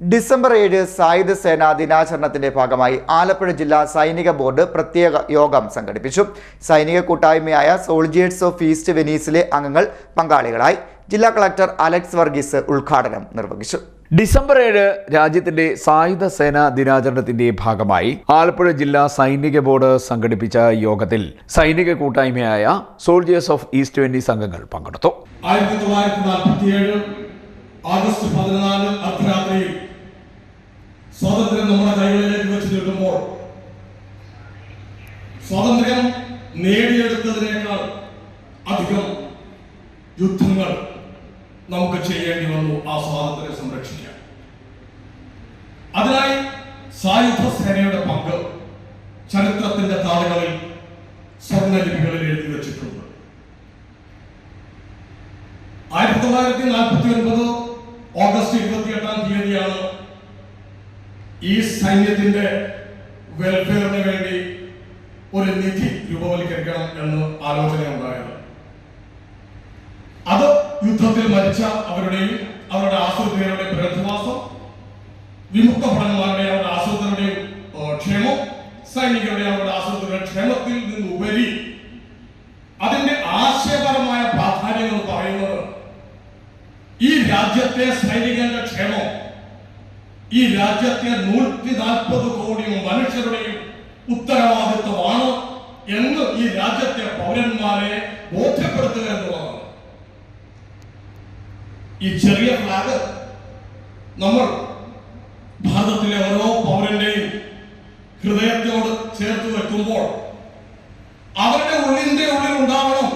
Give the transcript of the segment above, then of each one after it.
December ഏഴ് സായുധ സേനാ ദിനാചരണത്തിന്റെ ഭാഗമായി ആലപ്പുഴ ജില്ലാ സൈനിക ബോർഡ് പ്രത്യേക യോഗം സംഘടിപ്പിച്ചു. സൈനിക കൂട്ടായ്മയായ സോൾജിയേഴ്സ് ഓഫ് ഈസ്റ്റ് വെനീസിലെ അംഗങ്ങൾ പങ്കാളികളായി ജില്ലാ കളക്ടർ അലക്സ് വർഗീസ് ഉദ്ഘാടനം നിർവഹിച്ചു. ഡിസംബർ ഏഴ് രാജ്യത്തിന്റെ സായുധ സേനാ ദിനാചരണത്തിന്റെ ഭാഗമായി ആലപ്പുഴ ജില്ലാ സൈനിക ബോർഡ് സംഘടിപ്പിച്ച യോഗത്തിൽ സൈനിക കൂട്ടായ്മയായ സോൾജിയേഴ്സ് ഓഫ് ഈസ്റ്റ് വെനീസ് അംഗങ്ങൾ പങ്കെടുത്തു. ആയിരത്തി തൊള്ളായിരത്തി നാൽപ്പത്തിയേഴ് ആഗസ്റ്റ് പതിനാല് അർദ്ധരാത്രിയിൽ സ്വാതന്ത്ര്യം നമ്മുടെ കൈകളിലേക്ക് വെച്ച് കിട്ടുമ്പോൾ സ്വാതന്ത്ര്യം നേടിയെടുത്തതിനേക്കാൾ അധികം യുദ്ധങ്ങൾ നമുക്ക് ചെയ്യേണ്ടി വന്നു ആ സ്വാതന്ത്ര്യം സംരക്ഷിക്കാൻ. അതിനായി സായുധ സേനയുടെ പങ്ക് ചരിത്രത്തിന്റെ താളുകളിൽ സ്വർണലിപികളിൽ എഴുതി വെച്ചിട്ടുണ്ട്. ആയിരത്തി തൊള്ളായിരത്തി നാൽപ്പത്തി ഒൻപത് ഓഗസ്റ്റ് ഇരുപത്തിയെട്ടാം തീയതിയാണ് ഈ സൈന്യത്തിന്റെ വെൽഫെയറിന് വേണ്ടി ഒരു നിധി രൂപവൽക്കരിക്കണം എന്ന് ആലോചന ഉണ്ടായത് അത് യുദ്ധത്തിൽ മരിച്ച അവരുടെയും അവരുടെ പുനരധിവാസം വിമുക്ത ഭടന്മാരുടെ അവരുടെ ഏഹ്, ക്ഷേമം സൈനികരുടെ അവരുടെ ആശ്രിതരുടെ ക്ഷേമത്തിൽ നിന്ന് നിന്നുപരി അതിന്റെ ആശയപരമായ പ്രാധാന്യം എന്ന് പറയുന്നത് ഈ രാജ്യത്തെ സൈനികന്റെ ക്ഷേമം ഈ രാജ്യത്തെ നൂറ്റി നാൽപ്പത് കോടി മനുഷ്യരുടെയും ഉത്തരവാദിത്വമാണ് എന്ന് ഈ രാജ്യത്തെ പൗരന്മാരെ ബോധ്യപ്പെടുത്തുക എന്നുള്ളതാണ്. ഈ ചെറിയ ഫ്ലാഗ് നമ്മൾ ഭാരതത്തിലെ ഓരോ പൗരന്റെയും ഹൃദയത്തോട് ചേർത്ത് വെക്കുമ്പോൾ അവരുടെ ഉള്ളിന്റെ ഉള്ളിൽ ഉണ്ടാവണം.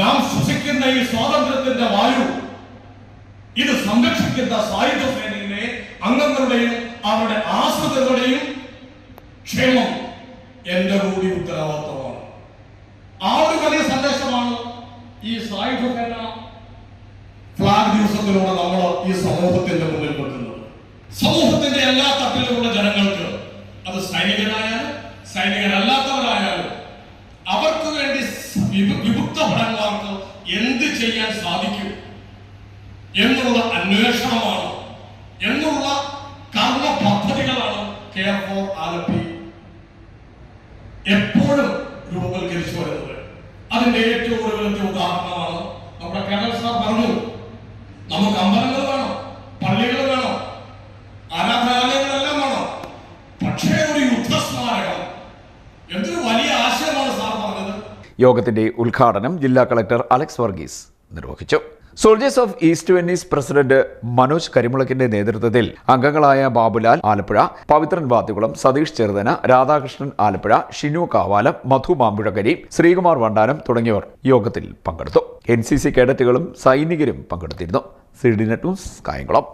നാം ശ്വസിക്കുന്ന ഈ സ്വാതന്ത്ര്യത്തിന്റെ വായു ഇത് സംരക്ഷിക്കുന്ന സായുധ സേനയിലെ അംഗങ്ങളുടെയും അവരുടെ ആശ്രിതരുടെയും ക്ഷേമം എന്റെ കൂടി ഉത്തരവാദിത്തമാണ് ആ ഒരു വലിയ സന്ദേശമാണ് ഈ സായുധ സേന ഫ്ലാഗ് ദിവസത്തിലൂടെ നമ്മൾ ഈ സമൂഹത്തിന്റെ മുന്നിൽ വെക്കുന്നത് സമൂഹത്തിന്റെ എല്ലാ തട്ടിലുമുള്ള ജനങ്ങൾക്ക് അത് സൈനികരായാലും സൈനികരല്ലാത്തവരായാലും അവർക്ക് വേണ്ടി വിമുക്ത ഭടന്മാർക്ക് എന്ത് ചെയ്യാൻ സാധിക്കും എന്നുള്ള അന്വേഷണമാണ് കെയർ ഫോർ ആലപ്പി എപ്പോഴും രൂപവൽക്കരിച്ചു വരുന്നത്. അതിന്റെ ഏറ്റവും ഒടുവിലത്തെ ഉദാഹരണമാണ് നമ്മുടെ കേരള സാർ പറഞ്ഞു. നമുക്ക് അമ്പലങ്ങൾ വേണം പള്ളികൾ വേണം ആരാധനാലയങ്ങളെല്ലാം വേണം. പക്ഷേ ഒരു യുദ്ധസ്മാരകം എന്തൊരു വലിയ ആശയമാണ് സാർ പറഞ്ഞത്. യോഗത്തിന്റെ ഉദ്ഘാടനം ജില്ലാ കളക്ടർ അലക്സ് വർഗീസ് നിർവഹിച്ചു. Soldiers of east Venice president Manoj കരിമുളക്കിന്റെ നേതൃത്വത്തിൽ അംഗങ്ങളായ ബാബുലാൽ ആലപ്പുഴ പവിത്രൻ വാത്തികുളം സതീഷ് ചെറുതന രാധാകൃഷ്ണൻ ആലപ്പുഴ ഷിനു കാവാലം മധു മാമ്പുഴക്കരി ശ്രീകുമാർ വണ്ടാനം തുടങ്ങിയവർ യോഗത്തിൽ പങ്കെടുത്തു. എൻ സി സി കേഡറ്റുകളും സൈനികരും പങ്കെടുത്തിരുന്നു. Net news Kayamkulam.